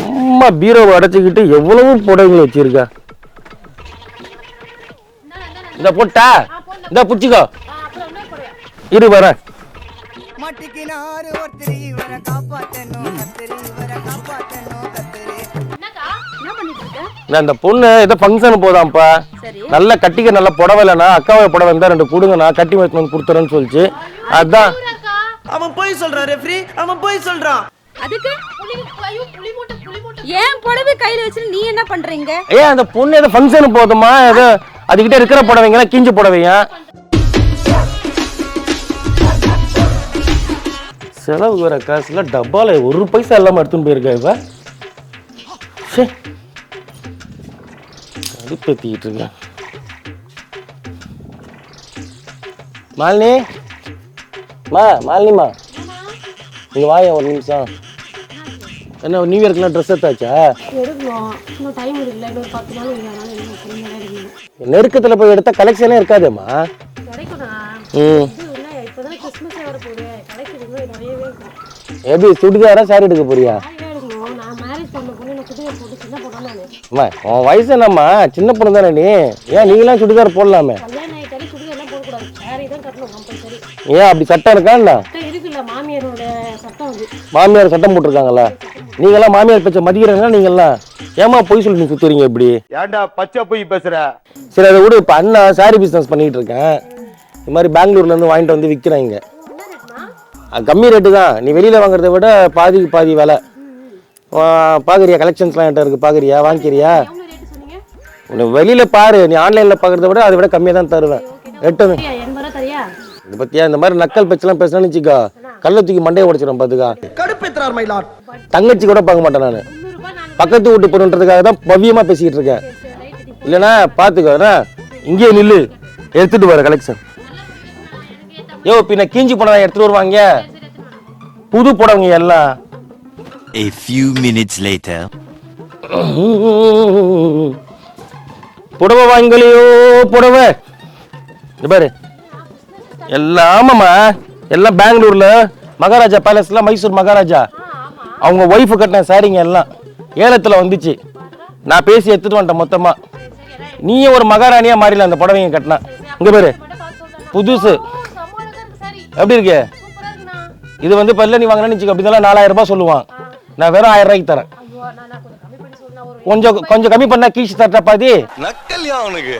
சும்மா பீரோவை அடைச்சிக்கிட்டு எவ்வளவு புடவைங்களை வச்சிருக்கா? இந்த போட்டா இந்த புடிச்சிக்கோ. இரு நான் இந்த பொண்ணு ஏதோ ஃபங்க்ஷன் போதாம்ப்பா. சரி. நல்லா கட்டிக்க நல்லா புடவை இல்லைண்ணா. அக்காவை புடவை இருந்தால் ரெண்டு கொடுங்கண்ணா. கட்டி வந்து கொடுத்துறேன்னு சொல்லிச்சு. அதான். அவன் போய் சொல்றான் ரெஃப்ரி அவன் போய் சொல்றான். அதுக்கு? ஏன் புடவை கையில வச்சு நீ என்ன பண்றீங்க? ஏன் அந்த பொண்ணு ஏதோ ஃபங்க்ஷன் போதுமா ஏதோ அதுகிட்ட இருக்கிற புடவைங்களாம் கிஞ்சி புடவைங்க செலவு வர காசுல டப்பால ஒரு பைசா இல்லாம எடுத்துன்னு போயிருக்கா இவ? ச்சே. கடுப்பேத்திக்கிட்டு இருக்கேன் மாலினி? மா மாலினிமா இங்க வாய ஒரு நிமிஷம். என்ன நியூ இயர்க்குலாம் ட்ரெஸ் எடுத்தாச்சா? எடுக்கணும் இன்னும் டைம் இருக்குல்ல இன்னொரு பத்து நாள் இல்லைனால இன்னும் பொறுமையாக எடுக்கணும் நெருக்கத்துல போய் எடுத்தா கலெக்ஷனே இருக்காதேம்மா? ம். எப்படி சுடிதாரா சாரி எடுக்க போறியா? அம்மா உன் வயசு என்னம்மா? சின்ன பொண்ணு தானே நீ? ஏன் நீங்களாம் சுடிதார் போடலாமே? ஏன் அப்படி சட்டம் இருக்கா என்ன? மாமியார் சட்டம் போட்டிருக்காங்களா நீங்களாம் மாமியார் பேச்ச மதிக்கிறீங்களா நீங்களாம் ஏமா பொய் சொல்லி சுத்துறீங்க இப்படி? ஏன்டா பச்சை போய் பேசுற? சரி அதை விடு. இப்போ அண்ணா சாரி பிஸ்னஸ் பண்ணிட்டு இருக்கேன். இது மாதிரி பெங்களூர்ல இருந்து வாங்கிட்டு வந்து விற்கிறாங்க கம்மி ரேட்டு தான். நீ வெளியில வாங்குறத விட பாதிக்கு பாதி விலை. ஆ, பாக்குறியா? கலெக்ஷன்ஸ்லாம் என்கிட்ட இருக்கு. பாக்குறியா? வாங்கிக்கிறியா? உன்னை வெளியில பாரு. நீ ஆன்லைன்ல பாக்குறத விட அதை விட கம்மியாக தான் தருவேன். எட்டு இது பத்தியா? இந்த மாதிரி நக்கல் பேச்செல்லாம் பேசினான்னு வச்சுக்கோ கல்ல தூக்கி மண்டையை உடைச்சிடும் பாத்துக்கா. கடுப்பேத்துறார் மயிலாட் தங்கச்சி கூட பார்க்க மாட்டேன் நான். பக்கத்து வீட்டு பொண்ணுன்றதுக்காக தான் பவ்யமா பேசிக்கிட்டு இருக்கேன். இல்லைனா பாத்துக்கோ என்ன? இங்கேயே நில்லு. எடுத்துட்டு வர கலெக்ஷன் யோ பின்ன கீஞ்சி புடவை எடுத்துட்டு வருவாங்க? புது புடவைங்க எல்லாம். A few minutes later. புடவை வாங்கலையோ புடவை? பாரு. எல்லாமம்மா. எல்லாம் பெங்களூர்ல மகாராஜா பேலஸ்ல மைசூர் மகாராஜா. அவங்க ஒய்ஃபு கட்டின சாரிங்க எல்லாம் ஏலத்துல வந்துச்சு. நான் பேசி எடுத்துட்டு வந்துட்டேன் மொத்தமா. நீயே ஒரு மகாராணியா மாறில அந்த புடவைங்க கட்டினா. இங்க பாரு. புதுசு. எப்படி இருக்கு? இது வந்து பல்ல நீ வாங்கினு வச்சுக்கோ அப்படிதான் நாலாயிரம் ரூபாய் சொல்லுவான். நான் வெறும் ஆயிரம் ரூபாய்க்கு தரேன். கொஞ்சம் கொஞ்சம் கம்மி பண்ணா கீச்சு தரட்டா பாதி. நக்கல்யா அவனுக்கு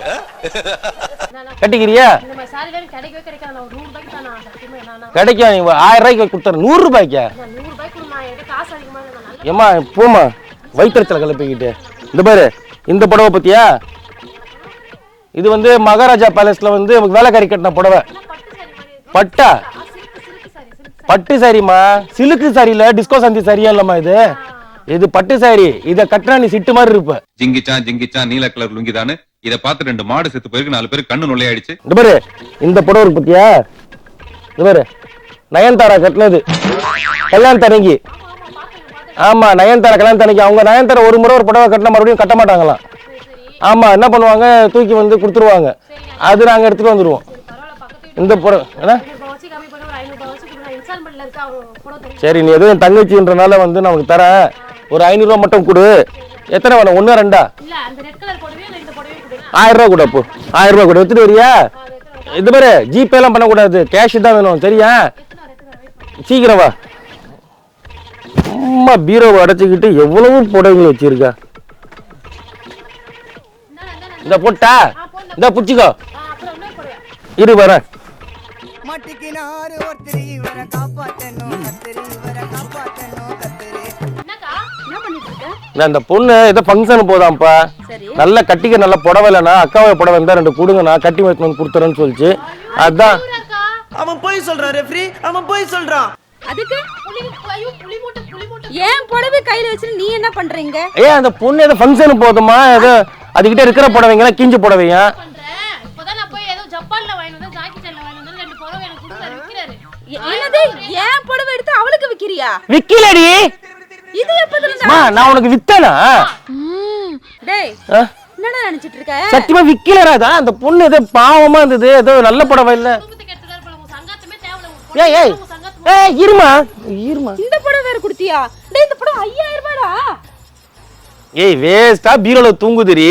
கட்டிக்கிறியா? கிடைக்கும் நீ ஆயிரம் ரூபாய்க்கு கொடுத்துறேன் நூறு ரூபாய்க்கா? ஏம்மா போம்மா. வயிற்றுச்சல கிளப்பிக்கிட்டு. இந்த பாரு இந்த புடவை பத்தியா? இது வந்து மகாராஜா பேலஸ்ல வந்து வேலைக்காரி கட்டின புடவை. பட்டு பட்டா? சாரிம்மா சிலுக்கு சாரியில டிஸ்கோ சந்தி சரியா இல்லம்மா இது? இது பட்டு சாரி. இத கட்டினா நீ சிட்டு மாதிரி இருப்ப. ஜிங்கிச்சான் ஜிங்கிச்சான் நீல கலர் லுங்கிதானு இத பார்த்து ரெண்டு மாடு செத்து போயிருக்கு. நாலு பேர் கண்ணு நுழையாயிடுச்சு. இந்த பாரு இந்த புடவை இருக்கு பத்தியா? இந்த பாரு நயன்தாரா கட்டினது. கல்யாண தரங்கி ஆமா நயன்தாரா கல்யாண தரங்கி அவங்க நயன்தாரா ஒரு முறை ஒரு புடவை கட்டினா மறுபடியும் கட்ட மாட்டாங்களாம். ஆமா என்ன பண்ணுவாங்க? தூக்கி வந்து கொடுத்துருவாங்க. அது நாங்க எடுத்துட்டு வந்துருவோம். இந்த புடவை என்ன? சரி நீ எதுவும் தங்கச்சின்றனால வந்து நான் உனக்கு தரேன். ஒரு ஐநூறுரூவா மட்டும் கொடு. எத்தனை வேணும்? ஒன்றா ரெண்டா? ரூபா கொடு அப்போ. ஆயிரம் ரூபா கொடு. எடுத்துட்டு வரியா? இது பாரு ஜிபே எல்லாம் பண்ணக்கூடாது. கேஷ் தான் வேணும் சரியா? சீக்கிரம் வா. சும்மா பீரோவை அடைச்சிக்கிட்டு எவ்வளவு புடவைகள் வச்சிருக்கா? இந்த போட்டா? இந்த புடிச்சிக்கோ ஆ அப்புறம் என்ன போடுவேன் இரு வரேன் மட்டிக்கினாரு ஒருத்தர் இவரை காப்பாத்தணும் கத்திரி இவரை காப்பாத்தணும். நான் இந்த பொண்ணு ஏதோ ஃபங்க்ஷன் போதாம்ப்பா. சரி. நல்லா கட்டிக்க நல்லா புடவை இல்லைண்ணா அக்காவை புடவை இருந்தா ரெண்டு கொடுங்கண்ணா கட்டி வச்சு வந்து கொடுத்துறேன்னு சொல்லிச்சு. அதான். அவன் போய் சொல்றான் ரெஃப்ரி அவன் போய் சொல்றான் அதுக்கு? புளி ஐயோ புளி மூட்டை புளி மூட்டை. ஏன் புடவை கையில வச்சு நீ என்ன பண்றீங்க? ஏன் அந்த பொண்ணு ஏதோ ஃபங்க்ஷன் போதுமா? ஏதோ அதுகிட்ட இருக்கிற புடவைங்களாம் கிஞ்சி புடவைங்க பண்றேன்? இப்போதான் நான் போய் ஏதோ ஜப்பான்ல வாங்கி வந்தேன் ஜாக்கி சேன்ல வாங்கி வந்தேன் ரெண்டு புடவை எனக்கு கொடுத்தாரு விக்கிறாரு. எ- என்னது ஏன் புடவை எடுத்து அவளுக்கு விக்கிறியா? விக்கிலடி. இது எப்பதுல இருந்து? மா நான் உனக்கு வித்தனா. டேய்? என்னடா நினைச்சிட்டு இருக்க? சத்தியமா விக்கலராதா அந்த பொண்ணு ஏதோ பாவமா இருந்தது ஏதோ நல்ல புடவை இல்ல? ஏய் ஏய் ஏய் இருமா. இருமா. இந்த புடவை வேற கொடுத்தியா? டேய் இந்த புடவை ஐயாயிரம் ரூபாடா ஏய் வேஸ்டா பீரோல தூங்குதுரி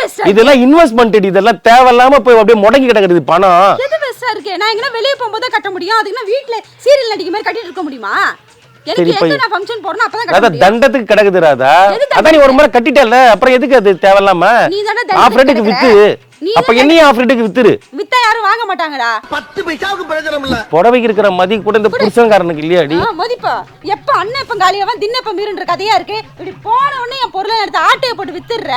பெஸ்டா இதெல்லாம் இன்வெஸ்ட்மெண்ட் இதெல்லாம் தேவையில்லாம போய் அப்படியே முடங்கி கிடக்குது பணம். எது பெஸ்டா இருக்கு? நான் எங்கன்னா வெளிய போகும்போது கட்ட முடியும்? அதுக்கு நான் வீட்ல சீரியல் நடிக்க மாதிரி கட்டிட்டு இருக்க முடியுமா? சரி, இப்ப- அதான் தண்டத்துக்கு கிடக்குது ராதா. அதான் நீ ஒரு முறை கட்டிட்டல அப்புறம் எதுக்கு அது தேவையில்லாம? ஆஃப் ரேட்டுக்கு வித்து. அப்ப என்னையும் ஆஃப் ரேட்டுக்கு வித்துரு. வித்தா யாரும் வாங்க மாட்டாங்கடா. பத்து பைசாவுக்கு பிரயோஜனம் இல்ல. புடவைக்கு இருக்கிற மதி கூட இந்த புருஷன்காரனுக்கு ஆ, மதிப்பா. எப்ப அண்ணன் எப்ப காலியாவன் தின்ன எப்ப மீறுன்ற கதையா இருக்கு. இப்படி போன உடனே என் பொருளை எடுத்து ஆட்டையை போட்டு வித்துடுற.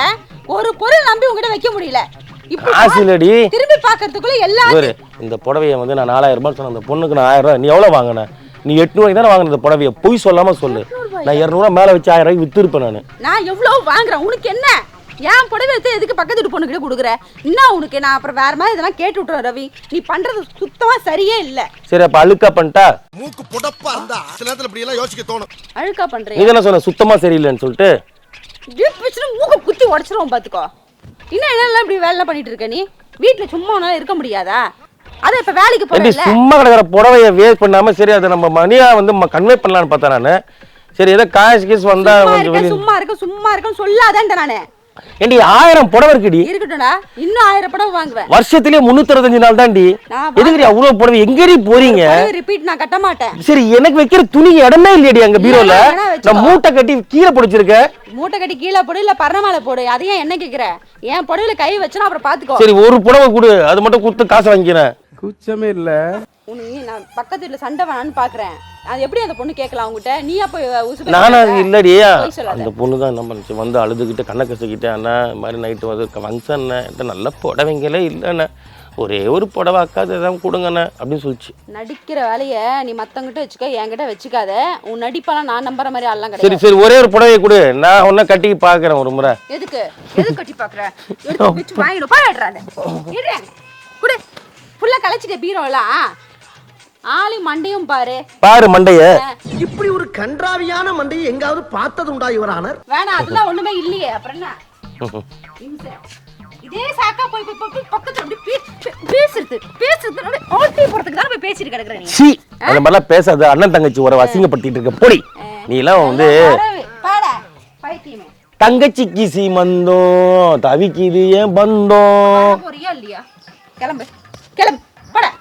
ஒரு பொருள் நம்பி உங்ககிட்ட வைக்க முடியல. இப்ப இல்லடி. திரும்பி பாக்குறதுக்குள்ள எல்லா இவரு இந்த புடவைய வந்து நான் நாலாயிரம் ரூபாய் சொன்னேன் அந்த பொண்ணுக்கு நான் ஆயிரம் ரூபாய் நீ எவ்வளவு வாங்கின? நீ எட்நூறு தானே வாங்கின இந்த புடவைய? பொய் சொல்லாம சொல்லு. நான் இரநூறுவா மேல வச்சு ஆயிரம் ரூபாய்க்கு வித்துருப்பேன் நான். நான் எவ்வளவு வாங்குறேன். உனக்கு என்ன? ஏன் புடவை எடுத்து எதுக்கு பக்கத்து வீட்டு பொண்ணுகிட்ட கொடுக்குற? என்ன உனக்கு? நான் அப்புறம் வேற மாதிரி இதெல்லாம் கேட்டு விட்டுறேன் ரவி. நீ பண்றது சுத்தமா சரியே இல்ல. சரி அப்ப அழுக்கா பண்ணிட்டா? மூக்கு புடப்பா இருந்தா சில நேரத்துல இப்படி எல்லாம் யோசிக்க தோணும். அழுக்கா நீ பண்றேன் தானே சொன்ன சுத்தமா சரியில்லைன்னு சொல்லிட்டு? மூக்க குத்தி உடச்சிருவோம் பாத்துக்கோ. இன்னும் என்னெல்லாம் இப்படி வேலை பண்ணிட்டு இருக்க நீ? வீட்டுல சும்மா உன்னால இருக்க முடியாதா? அத இப்ப வேலைக்கு போறல சும்மா கிடக்கிற புடவைய வேஸ்ட் பண்ணாம சரி அதை நம்ம மணியா வந்து கன்வே பண்ணலாம்னு பார்த்தேன் நானு. சரி ஏதோ காசு கீஸ் வந்தா சும்மா கொஞ்சம் சும்மா இருக்க சும்மா இருக்கன்னு சொல்லாதேன்ட நானு. ஏண்டி ஆயிரம் புடவை இருக்குடி. இருக்கட்டும்டா. இன்னும் ஆயிரம் படம் வாங்குவேன். வருஷத்துலயே முன்னூத்தி நாள் நான் எதுக்குடி அவ்வளவு புடவை? எங்கடி போறீங்க? ரிப்பீட் நான் கட்ட மாட்டேன். சரி எனக்கு வைக்கிற துணி இடமே இல்லையடி அங்க பீரோல. நான் மூட்டை கட்டி கீழே பிடிச்சிருக்க மூட்டை கட்டி கீழே போடு இல்ல பரண மேல போடு. அதையே என்ன கேக்குற? என் புடவையில கை வச்சுனா அப்புறம் பாத்துக்கோ. சரி ஒரு புடவை கொடு. அது மட்டும் கொடுத்து காசு வாங்கிக்கிறேன். உனக்கு நான் பக்கத்து வீட்டுல சண்டை வேணான்னு பாக்குறேன். அது எப்படி அந்த பொண்ணு கேட்கலாம் உங்ககிட்ட நீயா போய் உசு நானும் அது இல்லடி பொய் சொல்லாத. அந்த பொண்ணு தான் என்ன பண்ணுச்சு? வந்து அழுதுகிட்டு கண்ணை கசிக்கிட்டு அண்ணா இந்த மாதிரி நைட்டு வந்து ஃபங்க்ஷன் என்கிட்ட நல்ல புடவைங்களே இல்லைண்ணே ஒரே ஒரு புடவை அக்காது எதாவது கொடுங்கண்ணே அப்படின்னு சொல்லிச்சு. நடிக்கிற வேலைய நீ மத்தவங்கிட்ட வச்சுக்க என்கிட்ட வச்சுக்காத. உன் நடிப்பெல்லாம் நான் நம்புற மாதிரி ஆள்லாம் சரி கிடையாது. சரி ஒரே ஒரு புடவையை கொடு. நான் ஒன்றை கட்டி பார்க்குறேன் ஒரு முறை. எதுக்கு? எதுக்கு கட்டி வச்சு வாங்கிடும் குடு. ஃபுல்லா கலைச்சிட்ட பீரோலாம் ஆளி மண்டையும் பாரு. பாரு மண்டைய. இப்படி ஒரு கன்றாவியான மண்டையை எங்காவது பார்த்தது உண்டா யுவரானர் வேணாம் அதெல்லாம் ஒண்ணுமே இல்லையே. அப்புறம் என்ன. இதே சாக்கா போய் போய் பக்கத்துல அப்படி பேசுறது. பேசுறது ஓட்டி போறதுக்கு தானே போய் பேசிட்டு கிடக்குற நீ. சி அந்த மாதிரிலாம் பேசாத. அண்ணன் தங்கச்சி உறவை அசிங்கப்படுத்திட்டு இருக்க. பொடி. நீ எல்லாம் வந்து பாடா பைத்தியமே. தங்கச்சிக்கு சீமந்தம் தவிக்குது ஏன் பந்தம்? இல்லையா? கிளம்பு. கிளம்பு போடா